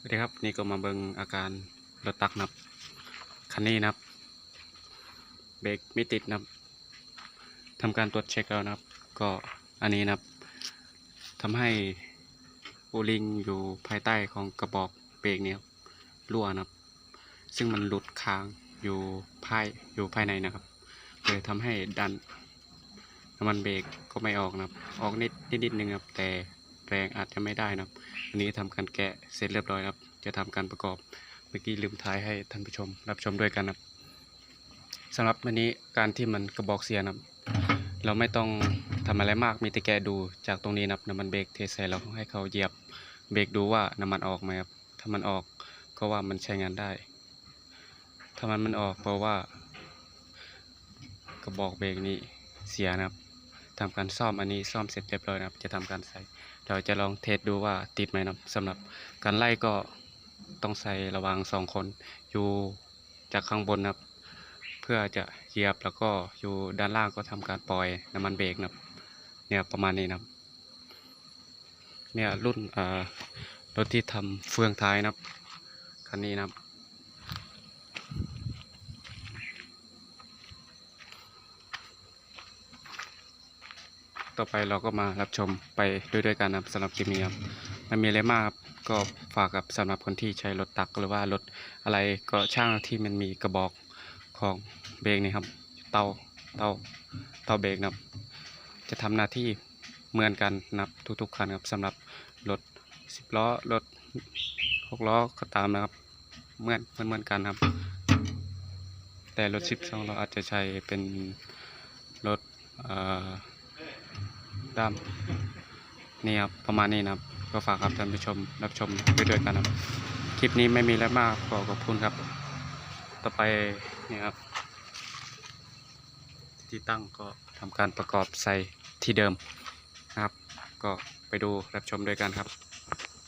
สวัสดีครับนี่ก็มาเบิงอาการรถตักนับคันนี้นับเบรกไม่ติดนับทำการตรวจเช็คแล้วนะครับ ก็อันนี้นับทำให้โอลิงอยู่ภายใต้ของกระบอกเบรกเนี่ยรับรั่วนะครับ ซึ่งมันหลุดค้างอยู่ภายอยู่ภายในนะครับเลยทำให้ดันน้ำมันเบรกก็ไม่ออกนะครับ ออกนิดนิดนิดนึงครับแต่ แรงอาจจะไม่ได้นะครับ อันนี้ทำการแกะเสร็จเรียบร้อยครับ จะทำการประกอบเมื่อกี้ลืมท้ายให้ท่านผู้ชมรับชมด้วยกันครับสำหรับวันนี้การที่มันกระบอกเสียนะครับเราไม่ต้องทำอะไรมากมีแต่แกะดูจากตรงนี้นะครับน้ำมันเบรกเทใส่เราให้เขาเหยียบเบรกดูว่าน้ำมันออกไหมครับถ้ามันออกก็ว่ามันใช้งานได้ ถ้ามันมันออกเพราะว่ากระบอกเบรกนี้เสียนะครับ ทำการซ่อมอันนี้ซ่อมเสร็จเรียบร้อยนะครับ จะทำการใส่เราจะลองเทสดูว่าติดไหมนะครับสำหรับการไล่ก็ต้องใส่ระวังสองคนอยู่จากข้างบนนะครับ เพื่อจะเหยียบแล้วก็อยู่ด้านล่างก็ทำการปล่อยน้ำมันเบรกนะครับเนี่ยประมาณนี้นะครับเนี่ยรุ่นเอ่อรถที่ทำเฟืองท้ายนะครับคันนี้นะครับ ต่อไปเราก็มารับชมไปด้วยด้วยกันนะครับสำหรับคลิปนี้ครับมันมีอะไรมากครับก็ฝากกับสำหรับคนที่ใช้รถตักหรือว่ารถอะไรก็ช่างที่มันมีกระบอกของเบรกนี่ครับ เตาเตาเตาเบรกนะครับ จะทำหน้าที่เหมือนกันนะครับทุกๆคันครับสำหรับรถสิบล้อรถหกล้อก็ตามนะครับเหมือนเหมือนเหมือนกันครับ แต่รถสิบสองล้ออาจจะใช้เป็นรถเอ่อ ดำนี่ครับประมาณนี้นะครับ ก็ฝากครับท่านผู้ชมรับชมไปด้วยกันครับคลิปนี้ไม่มีแล้วมากขอขอบคุณครับ ต่อไปนี่ครับ ที่ตั้งก็ทำการประกอบใส่ที่เดิมนะครับ ก็ไปดูรับชมด้วยกันครับ